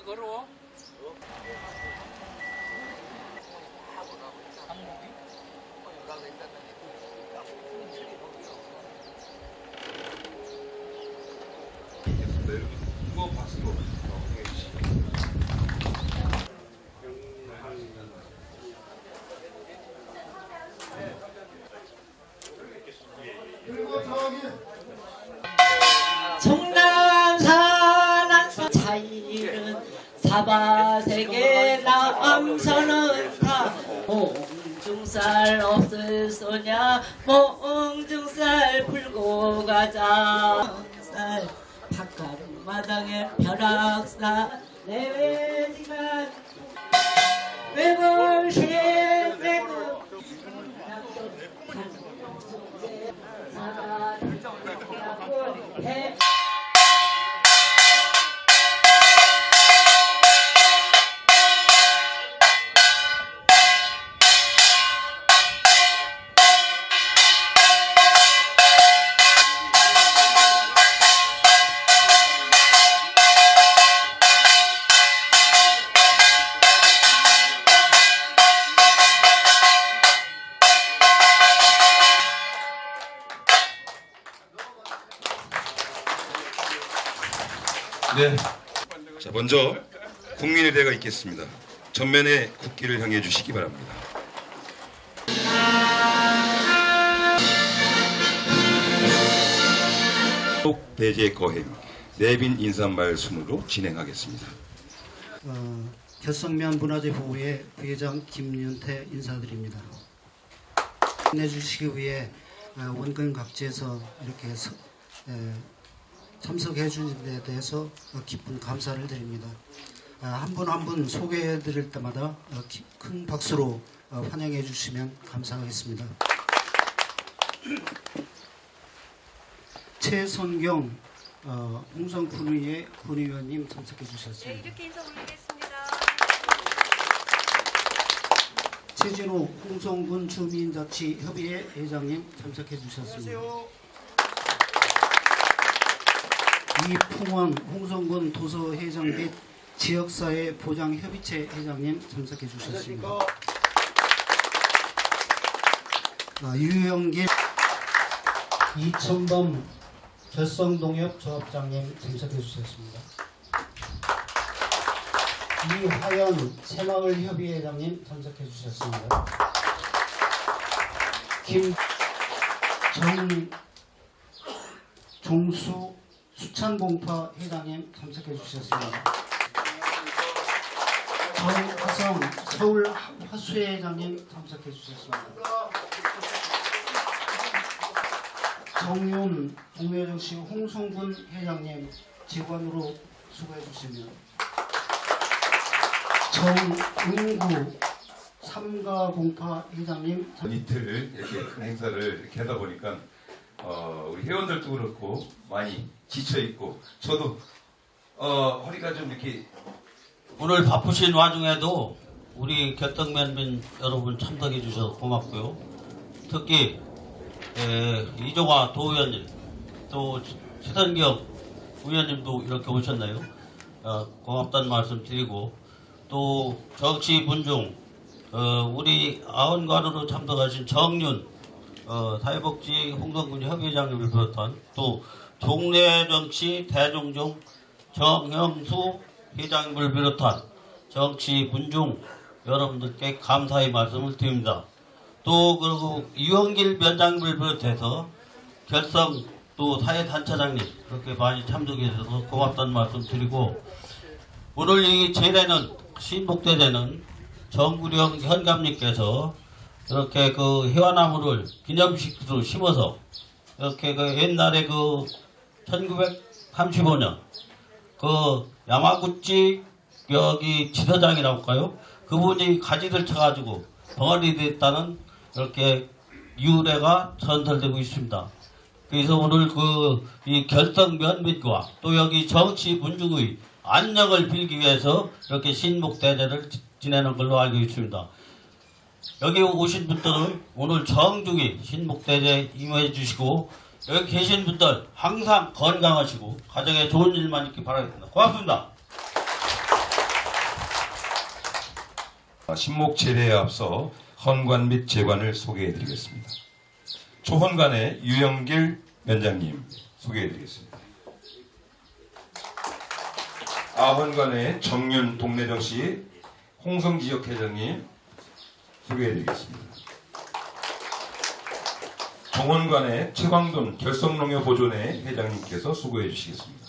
왜 걸어? 이거 박수로 청해 주시기 청남산한 차이는 사바 세계 남서는 다 몽중살 없을 소냐 몽중살 풀고 가자 쌀 바깥 마당에 벼락사 내외지만 외벌시 외국 해 네. 자, 먼저 국민의 대가 있겠습니다. 전면에 국기를 향해 주시기 바랍니다. 꼭 대제 거행 내빈 인사말 순으로 진행하겠습니다. 어, 결성면 문화재 보호회 부회장 김윤태 인사드립니다. 내주시기 위해 어, 원근 각지에서 이렇게 서- 에, 참석해 주신 데 대해서 어, 깊은 감사를 드립니다. 한 분 한 분 소개해 드릴 때마다 어, 기- 큰 박수로 어, 환영해 주시면 감사하겠습니다. 최선경 어, 홍성 군의회 군의원님 참석해 네, 주셨습니다. 이렇게 인사 올리겠습니다. 최진호 홍성군 주민자치협의회 회장님 참석해 주셨습니다. 이풍원 홍성군 도서회장 및 지역사회 보장협의체 회장님 참석해 주셨습니다. 아, 유영길 이천범 결성동협 조합장님 참석해 주셨습니다. 이화연 새마을 협의회장님 참석해 주셨습니다. 김정 종수 수찬봉파 회장님 참석해 주셨습니다. 정화성 서울 화수회장님 참석해 주셨습니다. 정윤 동묘정시 홍성군 회장님 직원으로 수고해 주시며 정은구 삼가공파 회장님 이틀 이렇게 큰 행사를 이렇게 하다 보니까 어, 우리 회원들도 그렇고 많이 지쳐 있고 저도 어, 허리가 좀 이렇게 오늘 바쁘신 와중에도 우리 결떡면민 여러분 참석해 주셔서 고맙고요. 특히 에, 이종화 도의원님 또 최선경 의원님도 이렇게 오셨나요? 어, 고맙다는 말씀 드리고 또 정치 분중 어, 우리 아흔관으로 참석하신 정윤 어, 사회복지 홍성군 협의회장님을 비롯한 또 동네 정치 대종종 정형수 회장님을 비롯한 정치 분중 여러분들께 감사의 말씀을 드립니다. 또 그리고 이원길 위원장님을 비롯해서 결성 또 사회단체장님 그렇게 많이 참석해 주셔서 고맙다는 말씀 드리고 오늘 이 제례는 신복대제는 정구령 현감님께서 이렇게 그 해화나무를 기념식으로 심어서 이렇게 그 옛날에 그 1935년 그 야마구치 여기 지사장이라고 할까요? 그분이 가지를 쳐가지고 덩어리 됐다는 이렇게 유래가 전설되고 있습니다. 그래서 오늘 그 이 결성 면밀과 또 여기 정치 문중의 안녕을 빌기 위해서 이렇게 신목 대제를 지- 지내는 걸로 알고 있습니다. 여기 오신 분들은 오늘 정중히 신목대제 임해 주시고 여기 계신 분들 항상 건강하시고 가정에 좋은 일만 있기 바라겠습니다. 고맙습니다. 신목 제례에 앞서 헌관 및 제관을 소개해 드리겠습니다. 초헌관의 유영길 위원장님 소개해 드리겠습니다. 아헌관의 정윤 동래정씨 홍성지역 회장님 소개해 드리겠습니다. 정원관의 최광돈 결성농협 보존회 회장님께서 수고해 주시겠습니다.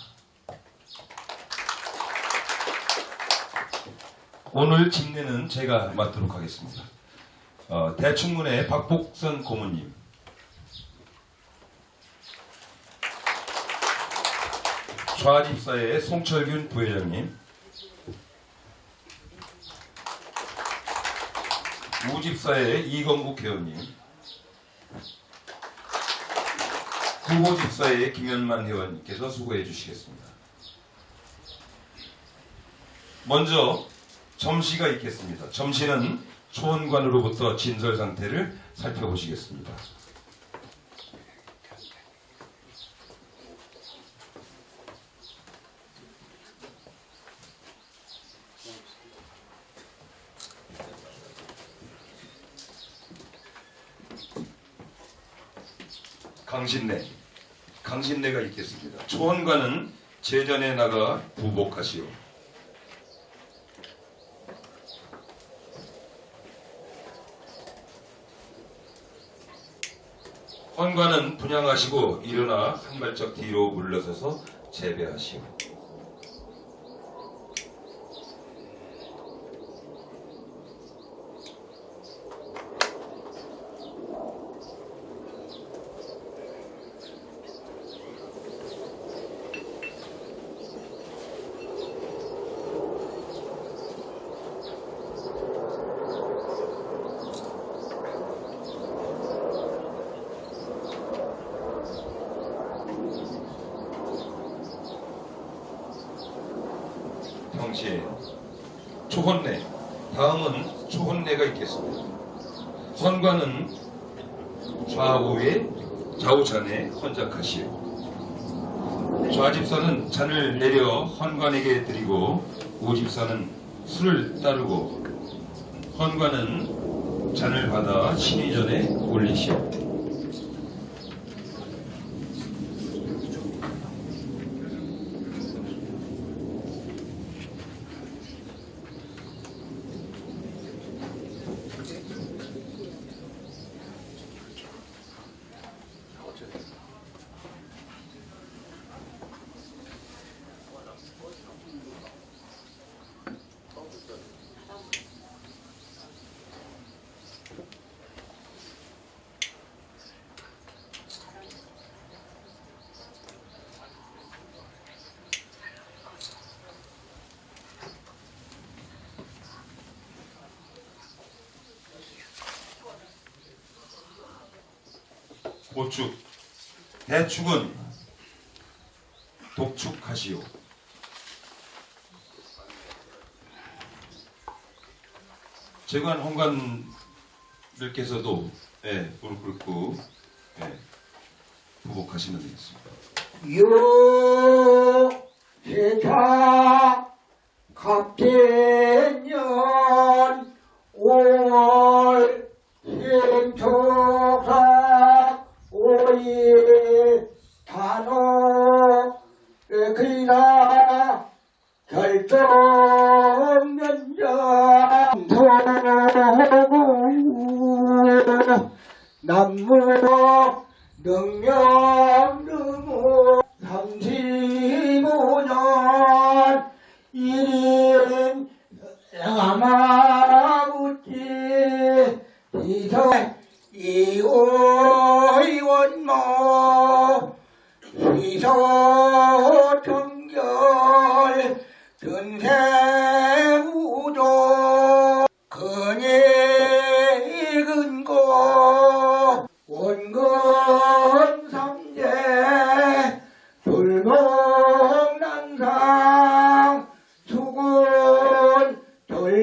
오늘 집례는 제가 맡도록 하겠습니다. 어, 대충문의 박복선 고모님, 좌집사의 송철균 부회장님, 우집사의 이건국 회원님, 후보집사의 김현만 회원님께서 수고해 주시겠습니다. 먼저 점시가 있겠습니다. 점시는 초원관으로부터 진설 상태를 살펴보시겠습니다. 강신내, 강신내가 있겠습니다. 초원관은 제전에 나가 부복하시오. 헌관은 분양하시고 일어나 한 발짝 뒤로 물러서서 재배하시오. 평시에 초혼내 다음은 초혼내가 있겠습니다. 선관은 좌우에 좌우잔에 헌작하시오. 좌집사는 잔을 내려 헌관에게 드리고 우집사는 술을 따르고 헌관은 잔을 받아 신의 전에 올리시오. 보축 대축은 독축하시오. 재관 홍관들께서도 예, 무릎 꿇고 예, 부복하시면 되겠습니다. 유세차 갑대 남무 능력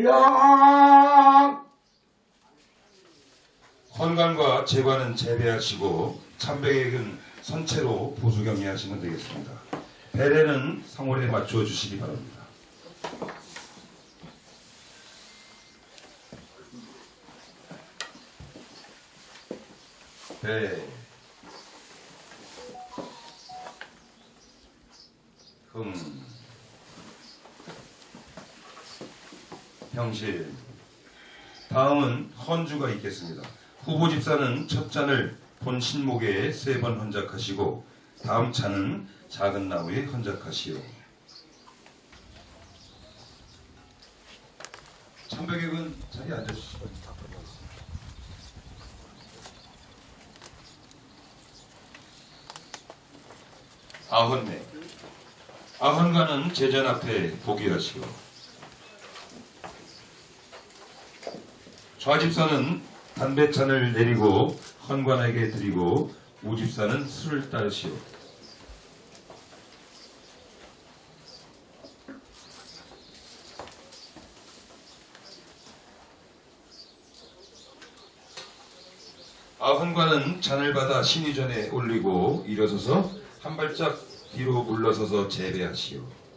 할렐루야! 헌관과 재관은 재배하시고 참배액은 선체로 보수 경리하시면 되겠습니다. 배례는 상호에 맞추어 주시기 바랍니다. 네. 병실. 다음은 헌주가 있겠습니다. 후보 집사는 첫 잔을 본 신목에 세 번 헌작하시고 다음 잔은 작은 나무에 헌작하시오. 천백액은 자리에 앉아주시고 아흔네 아흔가는 제전 앞에 보기하시오 좌집사는 담배찬을 내리고 헌관에게 드리고 우집사는 술을 따르시오 아흔관은 잔을 받아 신의 전에 올리고 일어서서 한 발짝 뒤로 물러서서 재배하시오.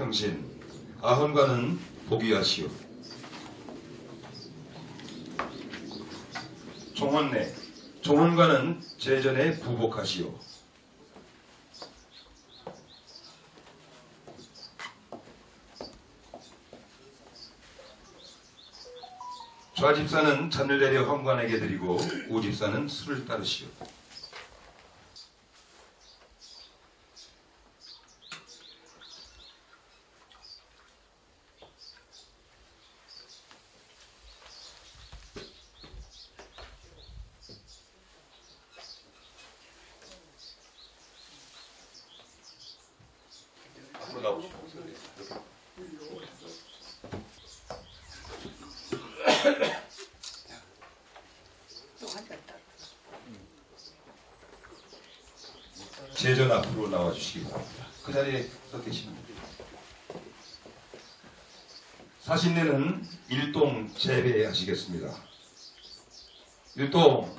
평신 아흔관은 복위하시오. 종원내 종원관은 제전에 부복하시오. 좌집사는 잔을 내려 헌관에게 드리고 우집사는 술을 따르시오. 제전 앞으로 나와 주시기 바랍니다. 그 자리에 서 계시면 됩니다. 사신내는 일동 재배하시겠습니다. 일동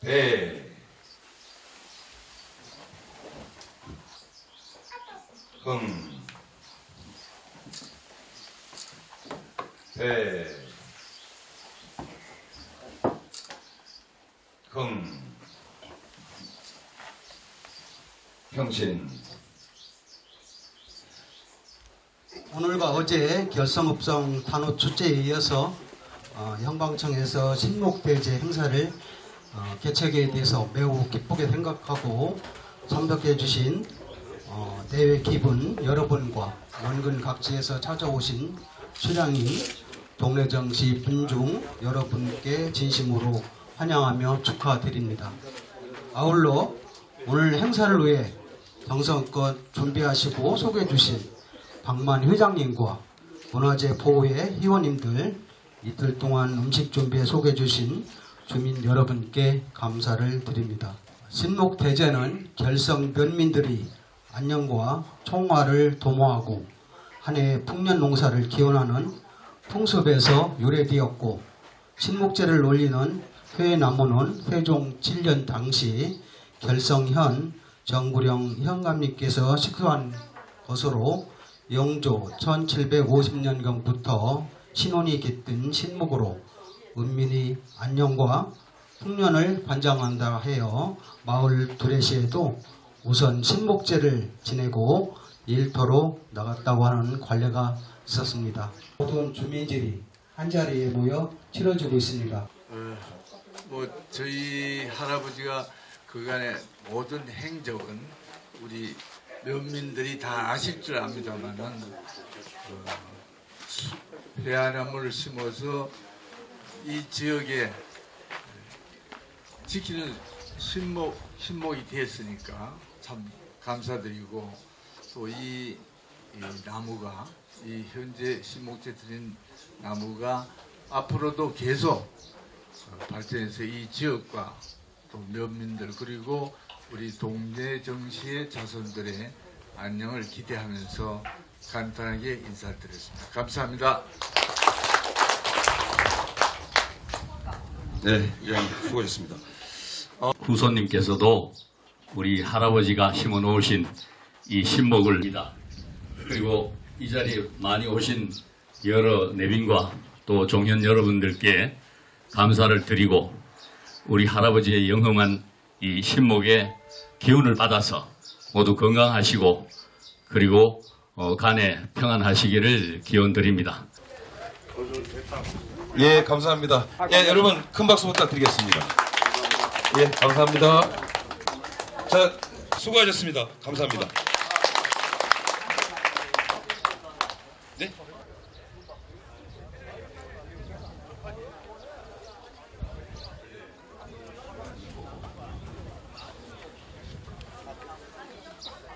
배 흥, 배, 흥, 평신, 오늘과 어제 결성읍성 단오 축제에 이어서 어, 형방청에서 신목대제 행사를 어, 개최하게 돼서 매우 기쁘게 생각하고 참석해 주신 어, 대회 기분 여러분과 원근 각지에서 찾아오신 수량이 동래정시 분중 여러분께 진심으로 환영하며 축하드립니다. 아울러 오늘 행사를 위해 정성껏 준비하시고 소개해 주신 박만 회장님과 문화재 보호회 회원님들 이틀 동안 음식 준비에 소개해 주신 주민 여러분께 감사를 드립니다. 신목 대제는 결성 면민들이 안녕과 총화를 도모하고 한 해의 풍년 농사를 기원하는 풍습에서 유래되었고 신목제를 올리는 회나무는 회종 7년 당시 결성현 정부령 현감님께서 식수한 것으로 영조 1750년경부터 신혼이 깃든 신목으로 은민이 안녕과 풍년을 관장한다 하여 마을 두레시에도 우선 신목제를 지내고 일터로 나갔다고 하는 관례가 있었습니다. 모든 주민들이 한자리에 모여 치러주고 있습니다. 어, 뭐 저희 할아버지가 그간의 모든 행적은 우리 면민들이 다 아실 줄 압니다만은 어, 대한나무를 심어서 이 지역에 지키는 신목 신목이 됐으니까 참 감사드리고 또이 나무가 이 현재 신목제 드린 나무가 앞으로도 계속 어, 발전해서 이 지역과 또 면민들 그리고 우리 동네 정시의 자손들의 안녕을 기대하면서 간단하게 인사드렸습니다. 감사합니다. 네, 이장 수고하셨습니다. 후손님께서도 우리 할아버지가 심어 놓으신 이 신목을 입니다. 그리고 이 자리에 많이 오신 여러 내빈과 또 종현 여러분들께 감사를 드리고 우리 할아버지의 영험한 이 신목의 기운을 받아서 모두 건강하시고 그리고 어, 간에 평안하시기를 기원 드립니다. 예, 감사합니다. 예, 여러분 큰 박수 부탁드리겠습니다. 예, 감사합니다. 자, 수고하셨습니다. 감사합니다.